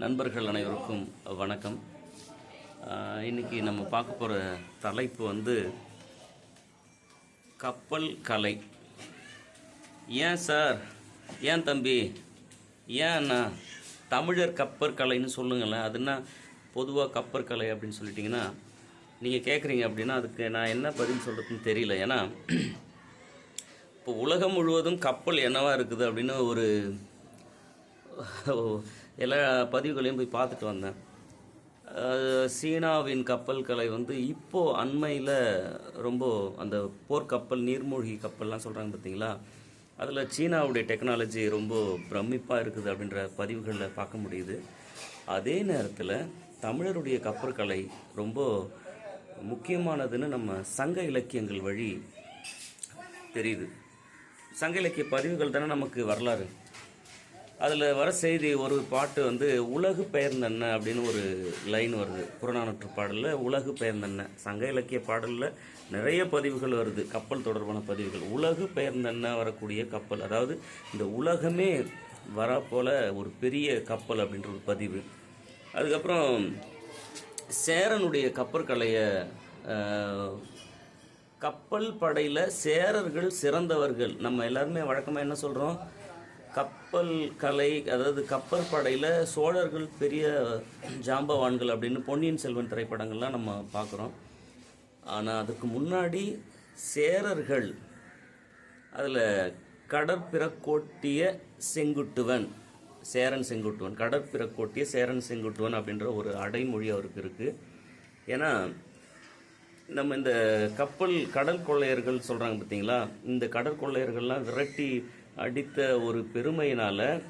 நண்பர்கள் அனைவருக்கும் வணக்கம். இன்றைக்கி இன்னைக்கு நம்ம பார்க்க போகிற தலைப்பு வந்து கப்பல் கலை. ஏன் சார்? ஏன் தம்பி? ஏன் தமிழர் கப்பற்கலைன்னு சொல்லுங்களேன். அதுனா பொதுவாக கப்பற்கலை அப்படின்னு சொல்லிட்டிங்கன்னா நீங்கள் கேட்குறீங்க அப்படின்னா அதுக்கு நான் என்ன பதில் சொல்கிறதுன்னு தெரியல. ஏன்னா இப்போ உலகம் முழுவதும் கப்பல் என்னவாக இருக்குது அப்படின்னு ஒரு எல்லா பதிவுகளையும் போய் பார்த்துட்டு வந்தேன். சீனாவின் கப்பல் கலை வந்து இப்போ அண்மையில் ரொம்ப அந்த போர்க்கப்பல் நீர்மூழ்கி கப்பல்லாம் சொல்கிறாங்க பார்த்தீங்களா அதில் சீனாவுடைய டெக்னாலஜி ரொம்ப பிரமிப்பாக இருக்குது அப்படின்ற பதிவுகளில் பார்க்க முடியுது. அதே நேரத்தில் தமிழருடைய கப்பற்கலை ரொம்ப முக்கியமானதுன்னு நம்ம சங்க இலக்கியங்கள் வழி தெரியுது. சங்க இலக்கிய பதிவுகள் தானே நமக்கு வரலாறு. அதில் வர செய்தி ஒரு பாட்டு வந்து உலகு பெயர்ந்தென்ன அப்படின்னு ஒரு லைன் வருது. புறநானூற்று பாடலில் உலகு பெயர்ந்தென்ன சங்க இலக்கிய பாடலில் நிறைய பதிவுகள் வருது. கப்பல் தொடர்பான பதிவுகள். உலகு பெயர்ந்தென்ன வரக்கூடிய கப்பல் அதாவது இந்த உலகமே வரப்போல ஒரு பெரிய கப்பல் அப்படின்ற ஒரு பதிவு. அதுக்கப்புறம் சேரனுடைய கப்பற்கலையை கப்பல் படையில் சேரர்கள் சிறந்தவர்கள். நம்ம எல்லாருமே வழக்கமாக என்ன சொல்கிறோம் கப்பல் கலை அதாவது கப்பற்படையில் சோழர்கள் பெரிய ஜாம்பவான்கள் அப்படின்னு பொன்னியின் செல்வன் திரைப்படங்கள்லாம் நம்ம பார்க்குறோம். ஆனால் அதுக்கு முன்னாடி சேரர்கள் அதில் கடற்பிறக்கோட்டிய செங்குட்டுவன் சேரன் செங்குட்டுவன் கடற்பிறக்கோட்டிய சேரன் செங்குட்டுவன் அப்படின்ற ஒரு அடைமொழி அவருக்கு இருக்குது ஏன்னா நம்ம இந்த கப்பல் கடல் கொள்ளையர்கள் சொல்கிறாங்க பார்த்தீங்களா இந்த கடற்கொள்ளையர்கள்லாம் விரட்டி அடித்த ஒரு பெருமையினால்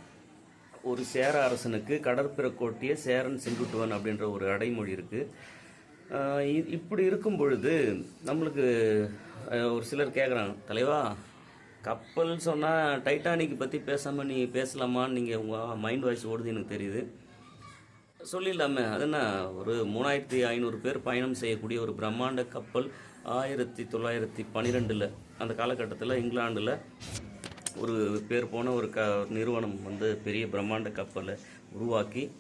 ஒரு சேர அரசனுக்கு கடற்பிறக்கோட்டிய சேரன் செங்குட்டுவன் அப்படின்ற ஒரு அடைமொழி இருக்குது இப்படி இருக்கும் பொழுது நம்மளுக்கு ஒரு சிலர் கேட்குறாங்க தலைவா கப்பல் சொன்னால் டைட்டானிக் பற்றி பேசாமல் நீ பேசலாமான்னு நீங்கள் உங்கள் மைண்ட் வாய்ஸ் ஓடுது எனக்கு தெரியுது. சொல்லிடலாமே அதுனா ஒரு மூணாயிரத்தி ஐநூறு பேர் பயணம் செய்யக்கூடிய ஒரு பிரம்மாண்ட கப்பல் ஆயிரத்தி தொள்ளாயிரத்தி பன்னிரெண்டில் அந்த காலகட்டத்தில் இங்கிலாண்டில் ஒரு பேர் போன ஒரு க நிறுவனம் வந்து பெரிய பிரம்மாண்ட கப்பலை உருவாக்கி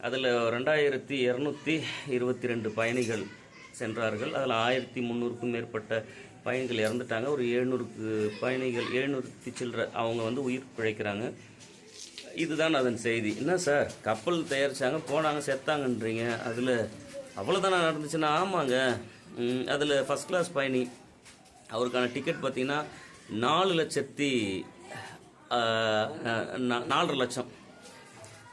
அதில் ரெண்டாயிரத்தி இரநூத்தி இருபத்தி ரெண்டு பயணிகள் சென்றார்கள். அதில் ஆயிரத்தி முந்நூறுக்கும் மேற்பட்ட பயணிகள் இறந்துட்டாங்க. ஒரு எழுநூறுக்கு பயணிகள் எழுநூற்றி சில்லற அவங்க வந்து உயிர் பிழைக்கிறாங்க. இதுதான் அதன் செய்தி. என்ன சார்? கப்பல் தயாரித்தாங்க போனாங்க செத்தாங்கன்றீங்க. அதில் அவ்வளோதானே நடந்துச்சுன்னா? ஆமாங்க. அதில் ஃபஸ்ட் கிளாஸ் பயணி அவருக்கான டிக்கெட் பார்த்திங்கன்னா நாலு லட்சத்தி நாலரை லட்சம்.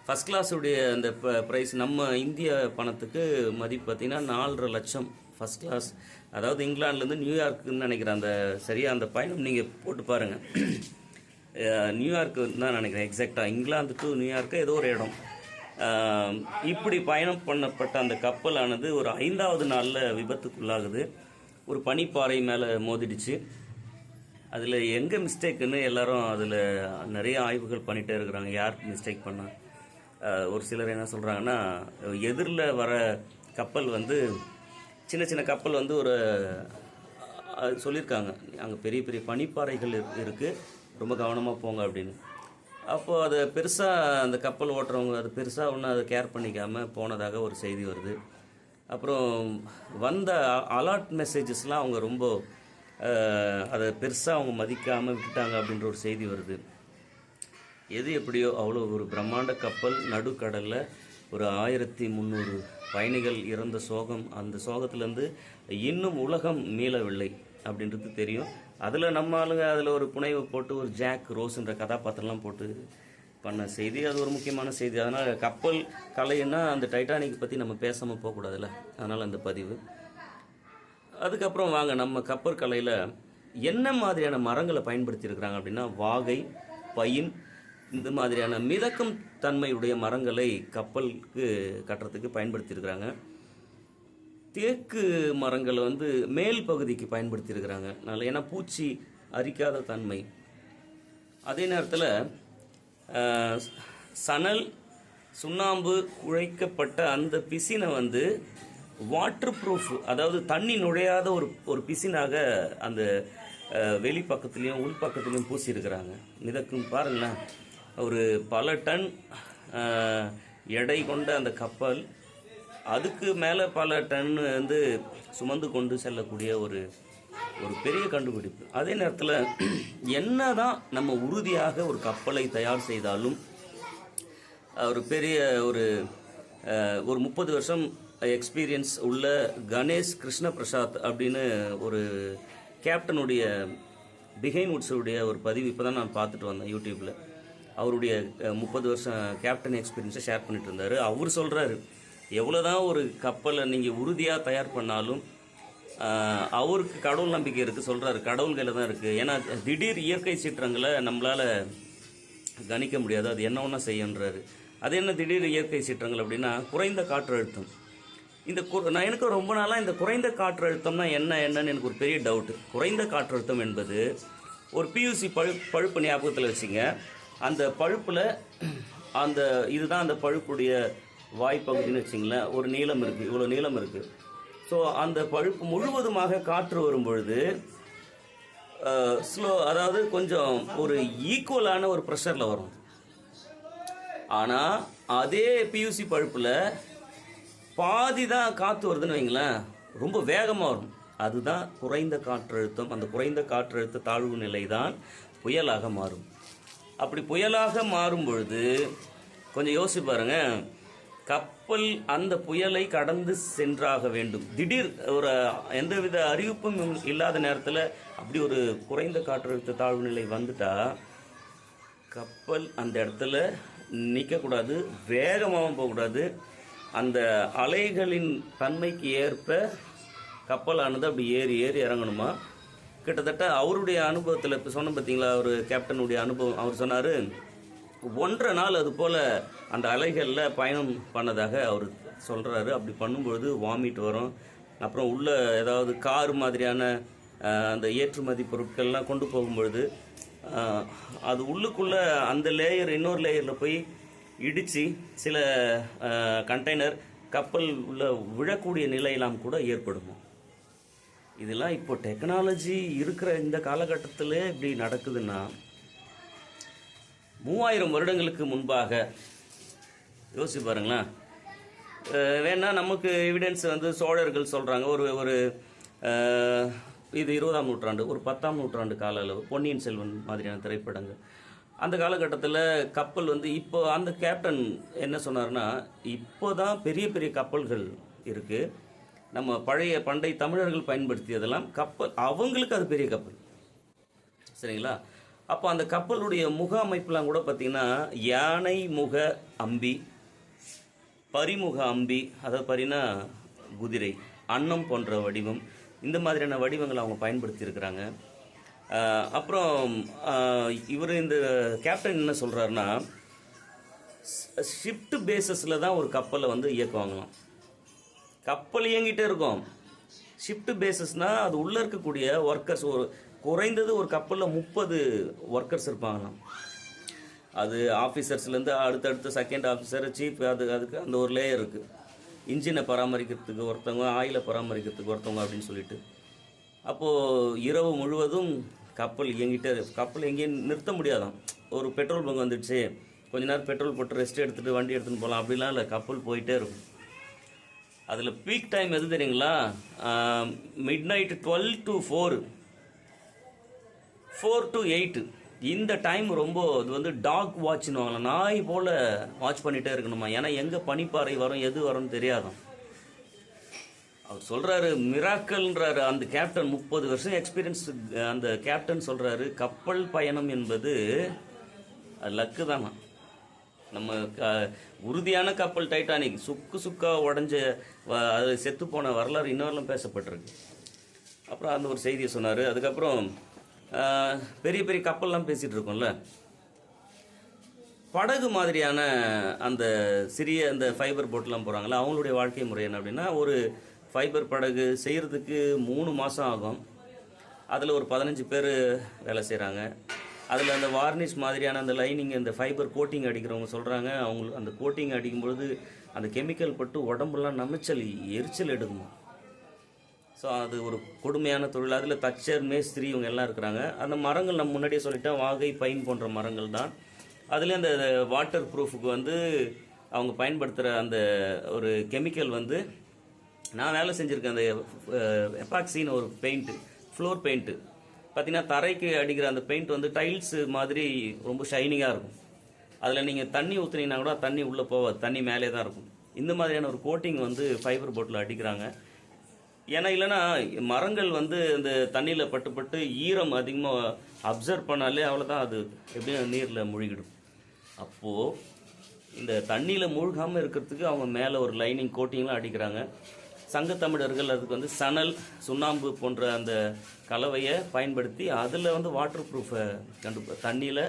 ஃபஸ்ட் கிளாஸுடைய அந்த ப்ரைஸ் நம்ம இந்திய பணத்துக்கு மதிப்பு பார்த்தீங்கன்னா நாலரை லட்சம் ஃபஸ்ட் கிளாஸ் அதாவது இங்கிலாந்துலேருந்து நியூயார்க்குன்னு நினைக்கிறேன். அந்த சரியாக அந்த பயணம் நீங்கள் போட்டு பாருங்கள் நியூயார்க்கு தான் நினைக்கிறேன் எக்ஸாக்டாக இங்கிலாந்து டு நியூயார்க்கு ஏதோ ஒரு இடம். இப்படி பயணம் பண்ணப்பட்ட அந்த கப்பலானது ஒரு ஐந்தாவது நாளில் விபத்துக்குள்ளாகுது. ஒரு பனிப்பாறை மேலே மோதிடுச்சு. அதில் எங்கே மிஸ்டேக்குன்னு எல்லாரும் அதில் நிறைய ஆய்வுகள் பண்ணிகிட்டே இருக்கிறாங்க. யார் மிஸ்டேக் பண்ணால் ஒரு சிலர் என்ன சொல்கிறாங்கன்னா எதிரில் வர கப்பல் வந்து சின்ன சின்ன கப்பல் வந்து ஒரு சொல்லியிருக்காங்க. அங்கே பெரிய பெரிய பனிப்பாறைகள் இருக்குது ரொம்ப கவனமாக போங்க அப்படின்னு. அப்போது அதை பெருசாக அந்த கப்பல் ஓட்டுறவங்க அது பெருசாக ஒன்றும் அதை கேர் பண்ணிக்காமல் போனதாக ஒரு செய்தி வருது. அப்புறம் வந்த அலர்ட் மெசேஜஸ்லாம் அவங்க ரொம்ப அதை பெருசாக அவங்க மதிக்காமல் விட்டுட்டாங்க அப்படின்ற ஒரு செய்தி வருது. எது எப்படியோ அவ்வளோ ஒரு பிரம்மாண்ட கப்பல் நடுக்கடலில் ஒரு ஆயிரத்தி முந்நூறு பயணிகள் இறந்த சோகம். அந்த சோகத்திலேருந்து இன்னும் உலகம் மீளவில்லை அப்படின்றது தெரியும். அதில் நம்ம ஆளுங்க அதில் ஒரு புனைவை போட்டு ஒரு ஜாக் ரோஸ்ன்ற கதாபாத்திரம்லாம் போட்டு பண்ண செய்தி. அது ஒரு முக்கியமான செய்தி. அதனால் கப்பல் கலைன்னா அந்த டைட்டானிக் பற்றி நம்ம பேசாமல் போகக்கூடாதுல்ல. அதனால் அந்த பதிவு. அதுக்கப்புறம் வாங்க நம்ம கப்பற்கலையில் என்ன மாதிரியான மரங்களை பயன்படுத்தியிருக்கிறாங்க அப்படின்னா வாகை பயின் இந்த மாதிரியான மிதக்கும் தன்மையுடைய மரங்களை கப்பலுக்கு கட்டுறதுக்கு பயன்படுத்தியிருக்கிறாங்க. தேக்கு மரங்களை வந்து மேல் பகுதிக்கு பயன்படுத்தியிருக்கிறாங்க. நல்ல ஏன்னா பூச்சி அரிக்காத தன்மை. அதே நேரத்தில் சணல் சுண்ணாம்பு குழைக்கப்பட்ட அந்த பிசினை வந்து வாட்டர் ப்ரூஃப் அதாவது தண்ணி நுழையாத ஒரு ஒரு பிசினாக அந்த வெளி பக்கத்துலேயும் உள் பக்கத்துலேயும் பூசியிருக்கிறாங்க. மிதக்கும் பாருங்களேன். ஒரு பல டன் எடை கொண்ட அந்த கப்பல் அதுக்கு மேலே பல டன் வந்து சுமந்து கொண்டு செல்லக்கூடிய ஒரு ஒரு பெரிய கண்டுபிடிப்பு. அதே நேரத்தில் என்ன தான் நம்ம உறுதியாக ஒரு கப்பலை தயார் செய்தாலும் ஒரு பெரிய ஒரு ஒரு முப்பது வருஷம் எக்ஸ்பீரியன்ஸ் உள்ள கணேஷ் கிருஷ்ண பிரசாத் அப்படின்னு ஒரு கேப்டனுடைய பிஹைன் உட்ஸுடைய ஒரு பதிவு இப்போ தான் நான் பார்த்துட்டு வந்தேன் யூடியூப்பில் அவருடைய முப்பது வருஷம் கேப்டன் எக்ஸ்பீரியன்ஸை ஷேர் பண்ணிட்டு இருந்தார். அவர் சொல்கிறாரு எவ்வளோ தான் ஒரு கப்பலை நீங்கள் உறுதியாக தயார் பண்ணாலும் அவருக்கு கடவுள் நம்பிக்கை இருக்குது சொல்கிறாரு கடவுள் கையில் தான் இருக்குது ஏன்னா திடீர் இயற்கை சீற்றங்களை நம்மளால் கணிக்க முடியாது. அது என்ன ஒன்றா செய்யன்றாரு அது என்ன திடீர் இயற்கை சீற்றங்கள் அப்படின்னா குறைந்த காற்றழுத்தம். இந்த கு- நான் எனக்கு ரொம்ப நாளாக இந்த குறைந்த காற்றழுத்தம்னா என்ன என்னன்னு எனக்கு ஒரு பெரிய டவுட்டு குறைந்த காற்றழுத்தம் என்பது ஒரு பியூசி பழு பழுப்பு ஞாபகத்தில் வச்சுங்க. அந்த பழுப்பில் அந்த இதுதான் அந்த பழுப்புடைய வாய்ப்பகுதின்னு வச்சிங்களேன். ஒரு நீளம் இருக்குது இவ்வளோ நீளம் இருக்குது ஸோ அந்த பழுப்பு முழுவதுமாக காற்று வரும் பொழுது ஸ்லோ அதாவது கொஞ்சம் ஒரு ஈக்குவலான ஒரு ப்ரெஷரில் வரும். ஆனால் அதே பியூசி பழுப்பில் பாதி தான் காற்று வருதுன்னு வைங்களேன் ரொம்ப வேகமாக வரும். அதுதான் குறைந்த காற்றழுத்தம். அந்த குறைந்த காற்றழுத்த தாழ்வு நிலை தான் புயலாக மாறும். அப்படி புயலாக மாறும் பொழுது கொஞ்சம் யோசிச்சு பாருங்க. கப்பல் அந்த புயலை கடந்து சென்றாக வேண்டும். திடீர் ஒரு எந்தவித அறிவிப்பும் இல்லாத நேரத்தில் அப்படி ஒரு குறைந்த காற்றழுத்த தாழ்வு நிலை வந்துட்டா கப்பல் அந்த இடத்துல நிற்கக்கூடாது வேகமாகவும் போகக்கூடாது. அந்த அலைகளின் தன்மைக்கு ஏற்ப கப்பலானது அப்படி ஏறி ஏறி இறங்கணுமா? கிட்டத்தட்ட அவருடைய அனுபவத்தில் இப்போ சொன்ன பார்த்தீங்களா அவர் கேப்டனுடைய அனுபவம் அவர் சொன்னார் ஒன்றரை நாள் அது போல் அந்த அலைகளில் பயணம் பண்ணதாக அவர் சொல்கிறாரு அப்படி பண்ணும்பொழுது வாமிட் வரும். அப்புறம் உள்ள ஏதாவது கார் மாதிரியான அந்த ஏற்றுமதி பொருட்கள்லாம் கொண்டு போகும்பொழுது அது உள்ளுக்குள்ளே அந்த லேயர் இன்னொரு லேயரில் போய் இடித்து சில கண்டெய்னர் கப்பல் உள்ள விழக்கூடிய நிலையெல்லாம் கூட ஏற்படும்? இதெல்லாம் இப்போ டெக்னாலஜி இருக்கிற இந்த காலகட்டத்தில் இப்படி நடக்குதுன்னா மூவாயிரம் வருடங்களுக்கு முன்பாக யோசிச்சு பாருங்களேன். வேணால் வேணா நமக்கு எவிடன்ஸ் வந்து சோழர்கள் சொல்கிறாங்க ஒரு ஒரு இது இருபதாம் நூற்றாண்டு ஒரு பத்தாம் நூற்றாண்டு கால அளவு பொன்னியின் செல்வன் மாதிரியான திரைப்படங்கள். அந்த காலகட்டத்தில் கப்பல் வந்து இப்போ அந்த கேப்டன் என்ன சொன்னார்னா இப்போ தான் பெரிய பெரிய கப்பல்கள் இருக்குது நம்ம பழைய பண்டை தமிழர்கள் பயன்படுத்தியதெல்லாம் கப்பல் அவங்களுக்கு அது பெரிய கப்பல். சரிங்களா? அப்போ அந்த கப்பலுடைய முக அமைப்புலாம் கூட பார்த்திங்கன்னா யானை முக அம்பி பரிமுக அம்பி அதாவது பரினா குதிரை அன்னம் போன்ற வடிவம் இந்த மாதிரியான வடிவங்களை அவங்க பயன்படுத்தியிருக்கிறாங்க. அப்புறம் இவர் இந்த கேப்டன் என்ன சொல்கிறாருன்னா ஷிஃப்ட் பேசஸில் தான் ஒரு கப்பலை வந்து இயக்குவாங்களாம் கப்பல் இயங்கிட்டே இருக்கும். ஷிஃப்ட் பேசஸ்னால் அது உள்ளே இருக்கக்கூடிய ஒர்க்கர்ஸ் ஒரு குறைந்தது ஒரு கப்பலில் முப்பது ஒர்க்கர்ஸ் இருப்பாங்களாம். அது ஆஃபீஸர்ஸ்லேருந்து அடுத்தடுத்த செகண்ட் ஆஃபீஸர் சீஃப் அது அதுக்கு அந்த ஒரு லேயர் இருக்குது இன்ஜினை பராமரிக்கிறதுக்கு ஒருத்தவங்க ஆயிலை பராமரிக்கிறதுக்கு ஒருத்தவங்க அப்படின்னு சொல்லிட்டு. அப்போது இரவு முழுவதும் கப்பல் இயங்கிட்டே கப்பல் எங்கேயும் நிறுத்த முடியாதான். ஒரு பெட்ரோல் பங்க் வந்துடுச்சு. கொஞ்ச நேரம் பெட்ரோல் போட்டு ரெஸ்ட் எடுத்துகிட்டு வண்டி எடுத்துன்னு போகலாம். அப்படிலாம் இல்லை. கப்பல் போயிட்டே இருக்கும். அதில் பீக் டைம் எது தெரியுங்களா? Midnight twelve to four four to eight இந்த டைம் ரொம்ப இது வந்து டாக் வாட்ச்னுவாங்களா நாய் போல் வாட்ச் பண்ணிகிட்டே இருக்கணுமா? ஏன்னா எங்கே பனிப்பாறை வரும் எது வரும்னு தெரியாதாம் அவர் சொல்கிறாரு மிராக்கல்ன்றாரு அந்த கேப்டன் முப்பது வருஷம் எக்ஸ்பீரியன்ஸ் அந்த கேப்டன் சொல்கிறாரு கப்பல் பயணம் என்பது லக்கு தானா நம்ம க உறுதியான கப்பல் டைட்டானிக் சுக்கு சுக்காக உடஞ்ச அது செத்து போன வரலாறு இன்னொருலாம் பேசப்பட்டிருக்கு. அப்புறம் அந்த ஒரு செய்தியை சொன்னார். அதுக்கப்புறம் பெரிய பெரிய கப்பல்லாம் பேசிகிட்டு இருக்கோம்ல. படகு மாதிரியான அந்த சிறிய அந்த ஃபைபர் போட்லாம் போகிறாங்களா அவங்களுடைய வாழ்க்கை முறை என்ன அப்படின்னா ஒரு ஃபைபர் படகு செய்கிறதுக்கு மூணு மாதம் ஆகும். அதில் ஒரு பதினஞ்சு பேர் வேலை செய்கிறாங்க அதில் அந்த வார்னிஷ் மாதிரியான அந்த லைனிங் அந்த ஃபைபர் கோட்டிங் அடிக்கிறவங்க சொல்கிறாங்க அவங்களுக்கு அந்த கோட்டிங் அடிக்கும்பொழுது அந்த கெமிக்கல் பட்டு உடம்புலாம் நமைச்சல் எரிச்சல் எடுக்குமா. ஸோ அது ஒரு கொடுமையான தொழில். அதில் தச்சர் மேஸ்திரி இவங்க எல்லாம் இருக்கிறாங்க. அந்த மரங்கள் நம்ம முன்னாடியே சொல்லிட்டேன் வாகை பைன் போன்ற மரங்கள் தான். அதில் அந்த வாட்டர் ப்ரூஃபுக்கு வந்து அவங்க பயன்படுத்துகிற அந்த ஒரு கெமிக்கல் வந்து நான் வேலை செஞ்சுருக்கேன். அந்த எப்பாக்சின்னு ஒரு பெயிண்ட்டு ஃப்ளோர் பெயிண்ட்டு பார்த்தீங்கன்னா தரைக்கு அடிக்கிற அந்த பெயிண்ட் வந்து டைல்ஸ் மாதிரி ரொம்ப ஷைனிங்காக இருக்கும். அதில் நீங்கள் தண்ணி ஊற்றுனீங்கன்னா கூட தண்ணி உள்ளே போவாது தண்ணி மேலே தான் இருக்கும். இந்த மாதிரியான ஒரு கோட்டிங் வந்து ஃபைபர் போட்டில் அடிக்கிறாங்க. ஏன்னா இல்லைன்னா மரங்கள் வந்து இந்த தண்ணியில் பட்டு பட்டு ஈரம் அதிகமாக அப்சர்வ் பண்ணாலே அவ்வளோதான் அது எப்படியும் நீரில் மூழ்கிடும். அப்போது இந்த தண்ணியில் மூழ்காமல் இருக்கிறதுக்கு அவங்க மேலே ஒரு லைனிங் கோட்டிங்லாம் அடிக்கிறாங்க. சங்கத்தமிழர்கள் அதுக்கு வந்து சணல் சுண்ணாம்பு போன்ற அந்த கலவையை பயன்படுத்தி அதில் வந்து வாட்டர் ப்ரூஃபை கண்டு தண்ணியில்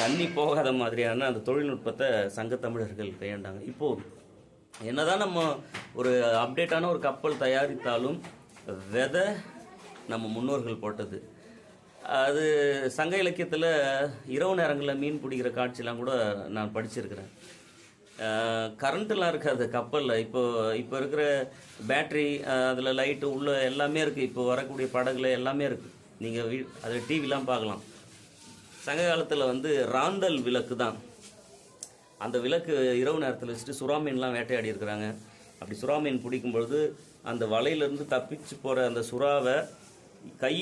தண்ணி போகாத மாதிரியான அந்த தொழில்நுட்பத்தை சங்கத்தமிழர்கள் கையாண்டாங்க. இப்போது என்னதான் நம்ம ஒரு அப்டேட்டான ஒரு கப்பல் தயாரித்தாலும் விதை நம்ம முன்னோர்கள் போட்டது. அது சங்க இலக்கியத்தில் இரவு நேரங்களில் மீன் பிடிக்கிற காட்சியெலாம் கூட நான் படிச்சிருக்கிறேன். கரண்ட்டெலாம் இருக்காது கப்பலில். இப்போ இப்போ இருக்கிற பேட்ரி அதில் லைட்டு உள்ளே எல்லாமே இருக்குது இப்போ வரக்கூடிய படகுல எல்லாமே இருக்குது நீங்கள் வீ அதில் டிவிலாம் பார்க்கலாம். சங்க காலத்தில் வந்து ராந்தல் விளக்கு தான். அந்த விளக்கு இரவு நேரத்தில் வச்சுட்டு சுறா மீன்லாம் வேட்டையாடி இருக்கிறாங்க. அப்படி சுறா மீன் பிடிக்கும் பொழுது அந்த வலையிலேருந்து தப்பிச்சு போகிற அந்த சுறாவை கை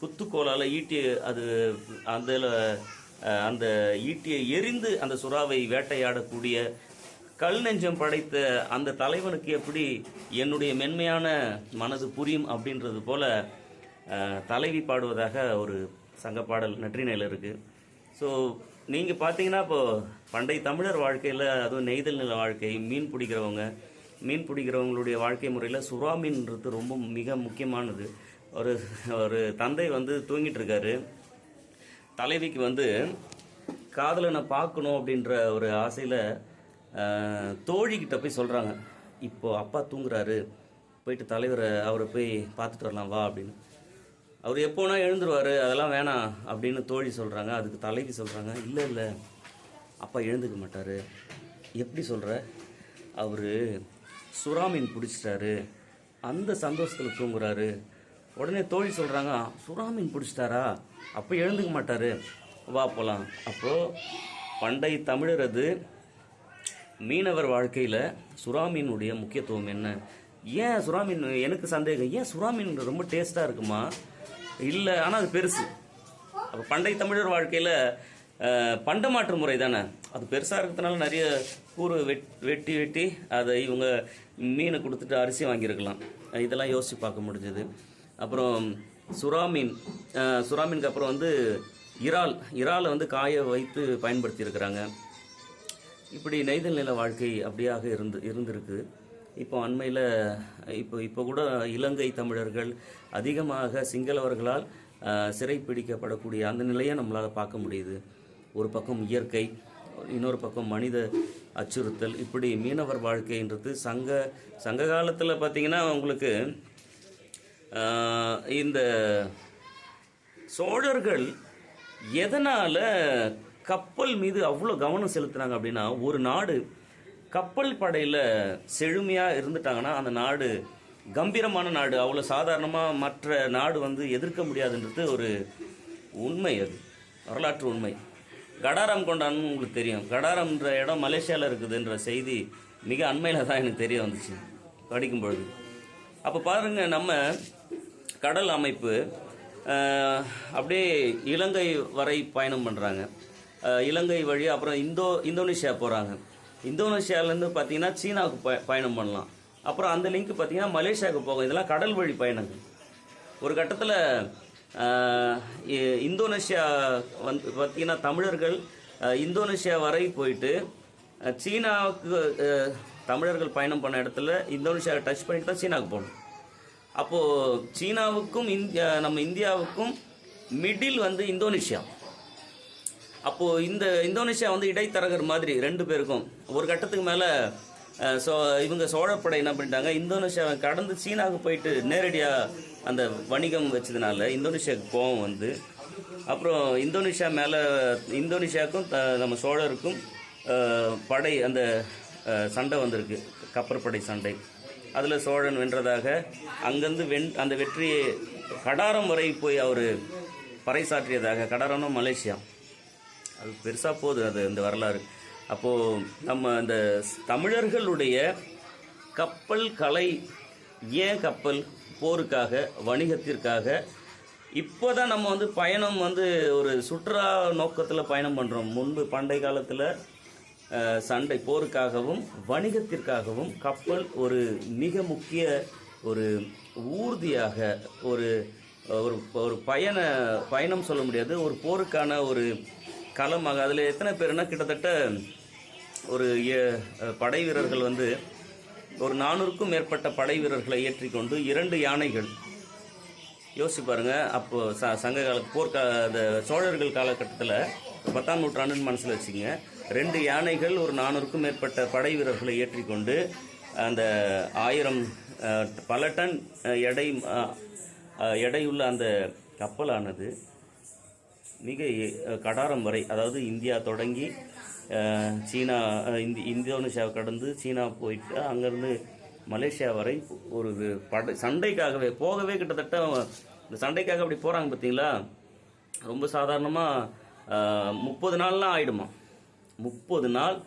குத்துக்கோலால் ஈட்டி அது அதில் அந்த ஈட்டியை எரிந்து அந்த சுறாவை வேட்டையாடக்கூடிய கல் நெஞ்சம் படைத்த அந்த தலைவனுக்கு எப்படி என்னுடைய மென்மையான மனது புரியும் அப்படின்றது போல தலைவி பாடுவதாக ஒரு சங்கப்பாடல் பாடல் நற்றினையில் இருக்குது ஸோ நீங்கள் பார்த்தீங்கன்னா இப்போது பண்டை தமிழர் வாழ்க்கையில் அதுவும் நெய்தல் நில வாழ்க்கை மீன் பிடிக்கிறவங்க மீன் பிடிக்கிறவங்களுடைய வாழ்க்கை முறையில் சுறா மீன்ன்றது ரொம்ப மிக முக்கியமானது. ஒரு ஒரு தந்தை வந்து தூங்கிட்டு இருக்காரு. தலைவிக்கு வந்து காதலனை பார்க்கணும் அப்படின்ற ஒரு ஆசையில் தோழிக்கிட்ட போய் சொல்கிறாங்க இப்போ அப்பா தூங்குறாரு. போயிட்டு தலைவரை அவரை போய் பார்த்துட்டு வரலாம் வா அப்படின்னு. அவர் எப்போனா எழுந்துருவார். அதெல்லாம் வேணாம் அப்படின்னு தோழி சொல்கிறாங்க அதுக்கு தலைவி சொல்கிறாங்க இல்லை இல்லை. அப்பா எழுந்துக்க மாட்டார். எப்படி சொல்கிற அவர் சுறாமீன் பிடிச்சிட்டாரு. அந்த சந்தோஷத்தில் தூங்குறாரு. உடனே தோழி சொல்கிறாங்க சுறாமீன் பிடிச்சிட்டாரா? அப்போ எழுந்துக்க மாட்டார். வா போகலாம் அப்போது பண்டை தமிழரது மீனவர் வாழ்க்கையில் சுறாமீனுடைய முக்கியத்துவம் என்ன? ஏன் சுறாமீன் எனக்கு சந்தேகம். ஏன் சுறாமீன் ரொம்ப டேஸ்ட்டாக இருக்குமா? இல்லை ஆனால் அது பெருசு. அப்போ பண்டை தமிழர் வாழ்க்கையில் பண்டமாற்று முறை தானே? அது பெருசாக இருக்கிறதுனால நிறைய கூறு வெட் வெட்டி வெட்டி அதை இவங்க மீனை கொடுத்துட்டு அரிசி வாங்கியிருக்கலாம். இதெல்லாம் யோசித்து பார்க்க முடிஞ்சது. அப்புறம் சுறாமீன் சுறாமீனுக்கு அப்புறம் வந்து இறால். இறாலை வந்து காய வைத்து பயன்படுத்தியிருக்கிறாங்க. இப்படி நெய்தல் நில வாழ்க்கை அப்படியாக இருந்து இருந்திருக்கு. இப்போ அண்மையில் இப்போ இப்போ கூட இலங்கை தமிழர்கள் அதிகமாக சிங்களவர்களால் சிறைப்பிடிக்கப்படக்கூடிய அந்த நிலையை நம்மளால் பார்க்க முடியுது. ஒரு பக்கம் இயற்கை இன்னொரு பக்கம் மனித அச்சுறுத்தல். இப்படி மீனவர் வாழ்க்கைன்றது சங்க சங்க காலத்தில் பார்த்திங்கன்னா உங்களுக்கு இந்த சோழர்கள் எதனால் கப்பல் மீது அவ்வளோ கவனம் செலுத்துனாங்க அப்படின்னா ஒரு நாடு கப்பல் படையில் செழுமையாக இருந்துட்டாங்கன்னா அந்த நாடு கம்பீரமான நாடு அவ்வளோ சாதாரணமாக மற்ற நாடு வந்து எதிர்க்க முடியாதுன்றது ஒரு உண்மை அது. வரலாற்று உண்மை. கடாரம் கொண்டான்னு உங்களுக்கு தெரியும். கடாரம்ன்ற இடம் மலேசியாவில் இருக்குதுன்ற செய்தி மிக அண்மையில் தான் எனக்கு தெரிய வந்துச்சு படிக்கும் பொழுது அப்போ பாருங்க நம்ம கடல் அமைப்பு அப்படியே இலங்கை வரை பயணம் பண்ணுறாங்க இலங்கை வழி அப்புறம் இந்தோ இந்தோனேஷியா போகிறாங்க இந்தோனேஷியாவிலேருந்து பார்த்தீங்கன்னா சீனாவுக்கு ப பயணம் பண்ணலாம். அப்புறம் அந்த லிங்க் பார்த்தீங்கன்னா மலேசியாவுக்கு போகும் இதெல்லாம் கடல் வழி பயணங்கள். ஒரு கட்டத்தில் இந்தோனேஷியா வந்து பார்த்திங்கன்னா தமிழர்கள் இந்தோனேஷியா வரை போயிட்டு சீனாவுக்கு தமிழர்கள் பயணம் பண்ண இடத்துல இந்தோனேஷியாவை டச் பண்ணிட்டு தான் சீனாவுக்கு போகணும். அப்போது சீனாவுக்கும் இந்தியா நம்ம இந்தியாவுக்கும் மிடில் வந்து இந்தோனேஷியா. அப்போது இந்த இந்தோனேஷியா வந்து இடைத்தரகர் மாதிரி ரெண்டு பேருக்கும். ஒரு கட்டத்துக்கு மேலே சோ இவங்க சோழப்படை என்ன பண்ணிட்டாங்க இந்தோனேஷியாவை கடந்து சீனாவுக்கு போயிட்டு நேரடியாக அந்த வணிகம் வச்சதுனால இந்தோனேஷியாவுக்கு கோவம் வந்து அப்புறம் இந்தோனேஷியா மேலே இந்தோனேஷியாவுக்கும் த- நம்ம சோழருக்கும் படை அந்த சண்டை வந்திருக்கு கப்பற்படை சண்டை. அதில் சோழன் வென்றதாக அங்கேருந்து வென் அந்த வெற்றியை கடாரம் வரை போய் அவர் பறைசாற்றியதாக கடாரம்னா மலேசியா. அது பெருசாக போகுது அது இந்த வரலாறு. அப்போது நம்ம அந்த தமிழர்களுடைய கப்பல் கலை ஏன் கப்பல்? போருக்காக வணிகத்திற்காக. இப்போ தான் நம்ம வந்து பயணம் வந்து ஒரு சுற்றுலா நோக்கத்தில் பயணம் பண்ணுறோம் முன்பு பண்டை காலத்தில் சண்டை போருக்காகவும் வணிகத்திற்காகவும் கப்பல் ஒரு மிக முக்கிய ஒரு ஊர்தியாக ஒரு ஒரு ஒரு பயண பயணம் சொல்ல முடியாது. ஒரு போருக்கான ஒரு களமாக அதில் எத்தனை பேர்னா கிட்டத்தட்ட ஒரு படை வீரர்கள் வந்து ஒரு நானூறுக்கும் மேற்பட்ட படை வீரர்களை ஏற்றிக்கொண்டு இரண்டு யானைகள் யோசிச்சு பாருங்கள் அப்போ ச சங்க கால போர்க்கா அந்த சோழர்கள் காலகட்டத்தில் பத்தாம் நூற்றாண்டுன்னு மனசில் வச்சுங்க ரெண்டு யானைகள் ஒரு நானூறுக்கும் மேற்பட்ட படை வீரர்களை ஏற்றிக்கொண்டு அந்த ஆயிரம் பல டன் எடை எடையுள்ள அந்த கப்பலானது மிக கடாரம் வரை அதாவது இந்தியா தொடங்கி சீனா இந்தி இந்தோனேஷியாவை கடந்து சீனா போயிட்டு அங்கேருந்து மலேசியா வரை ஒரு படை சண்டைக்காகவே போகவே கிட்டத்தட்ட இந்த சண்டைக்காக அப்படி போகிறாங்க பார்த்தீங்களா ரொம்ப சாதாரணமாக முப்பது நாள்லாம் ஆயிடுமா? முப்பது நாள்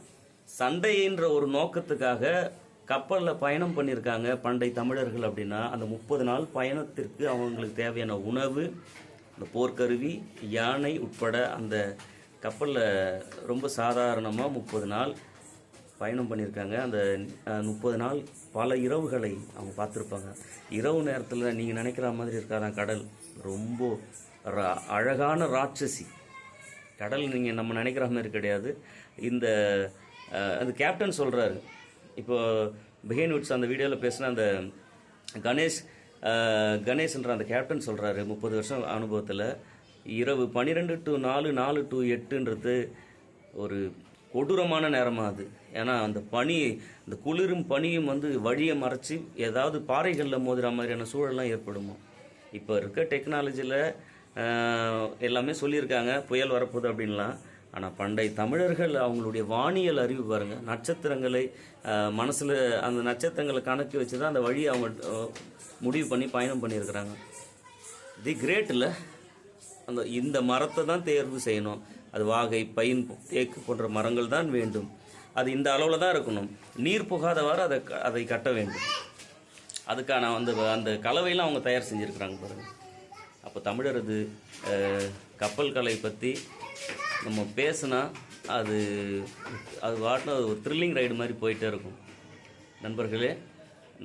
சண்டைன்ற ஒரு நோக்கத்துக்காக கப்பலில் பயணம் பண்ணியிருக்காங்க பண்டை தமிழர்கள் அப்படின்னா அந்த முப்பது நாள் பயணத்திற்கு அவங்களுக்கு தேவையான உணவு அந்த போர்க்கருவி யானை உட்பட அந்த கப்பலில் ரொம்ப சாதாரணமாக முப்பது நாள் பயணம் பண்ணியிருக்காங்க. அந்த முப்பது நாள் பல இரவுகளை அவங்க பார்த்துருப்பாங்க. இரவு நேரத்தில் நீங்கள் நினைக்கிற மாதிரி இருக்காதான் கடல்? ரொம்ப ரா- அழகான ராட்சசி. கடல் நீங்கள் நம்ம நினைக்கிற மாதிரி கிடையாது. இந்த அந்த கேப்டன் சொல்கிறாரு இப்போ பிஹேன் விட்ஸ் அந்த வீடியோவில் பேசின அந்த கணேஷ் கணேஷ்ன்ற அந்த கேப்டன் சொல்கிறாரு முப்பது வருஷம் அனுபவத்தில். இரவு பன்னிரெண்டு டு நாலு நாலு டு எட்டுன்றது ஒரு கொடூரமான நேரமாக அது. ஏன்னா அந்த பனி அந்த குளிரும் பனியும் வந்து வழியை மறைச்சி ஏதாவது பாறைகளில் மோதுகிற மாதிரியான சூழல்லாம் ஏற்படுமா. இப்போ இருக்க டெக்னாலஜியில் எல்லாமே சொல்லியிருக்காங்க புயல் வரப்போகுது அப்படின்லாம். ஆனால் பண்டை தமிழர்கள் அவங்களுடைய வானியல் அறிவு பாருங்கள் நட்சத்திரங்களை மனசில் அந்த நட்சத்திரங்களை கணக்கு வச்சு தான் அந்த வழியை அவங்க முடிவு பண்ணி பயணம் பண்ணியிருக்கிறாங்க. தி கிரேட்டில் அந்த இந்த மரத்தை தான் தேர்வு செய்யணும். அது வாகை பைன் தேக்கு போன்ற மரங்கள் தான் வேண்டும். அது இந்த அளவில் தான் இருக்கணும். நீர் புகாதவாறு அதை க- அதை கட்ட வேண்டும். அதுக்கான அந்த அந்த கலவையெல்லாம் அவங்க தயார் செஞ்சுருக்கிறாங்க பாருங்க. அப்போ தமிழரது கப்பல் கலை பற்றி நம்ம பேசுனா அது அது வாட்டின ஒரு த்ரில்லிங் ரைடு மாதிரி போயிட்டே இருக்கும். நண்பர்களே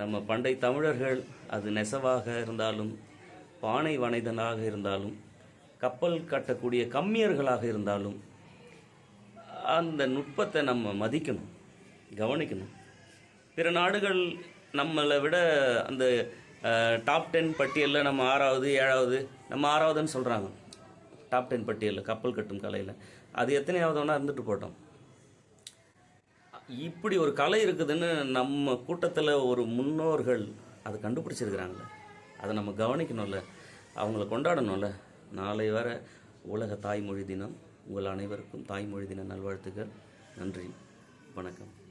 நம்ம பண்டை தமிழர்கள் அது நெசவாக இருந்தாலும் பானை வனைதனாக இருந்தாலும் கப்பல் கட்டக்கூடிய கம்மியர்களாக இருந்தாலும் அந்த நுட்பத்தை நம்ம மதிக்கணும் கவனிக்கணும். பிற நாடுகள் நம்மளை விட அந்த டாப் டென் பட்டியலில் நம்ம ஆறாவது ஏழாவது நம்ம ஆறாவதுன்னு சொல்கிறாங்க டாப் டென் பட்டியலில் கப்பல் கட்டும் கலையில். அது எத்தனையாவது ஒன்றா இருந்துட்டு போட்டோம். இப்படி ஒரு கலை இருக்குதுன்னு நம்ம கூட்டத்தில் ஒரு முன்னோர்கள் அதை கண்டுபிடிச்சிருக்கிறாங்களே அதை நம்ம கவனிக்கணும்ல. அவங்கள கொண்டாடணும்ல. நாளை வர உலக தாய்மொழி தினம். உங்கள் அனைவருக்கும் தாய்மொழி தின நல்வாழ்த்துக்கள். நன்றி. வணக்கம்.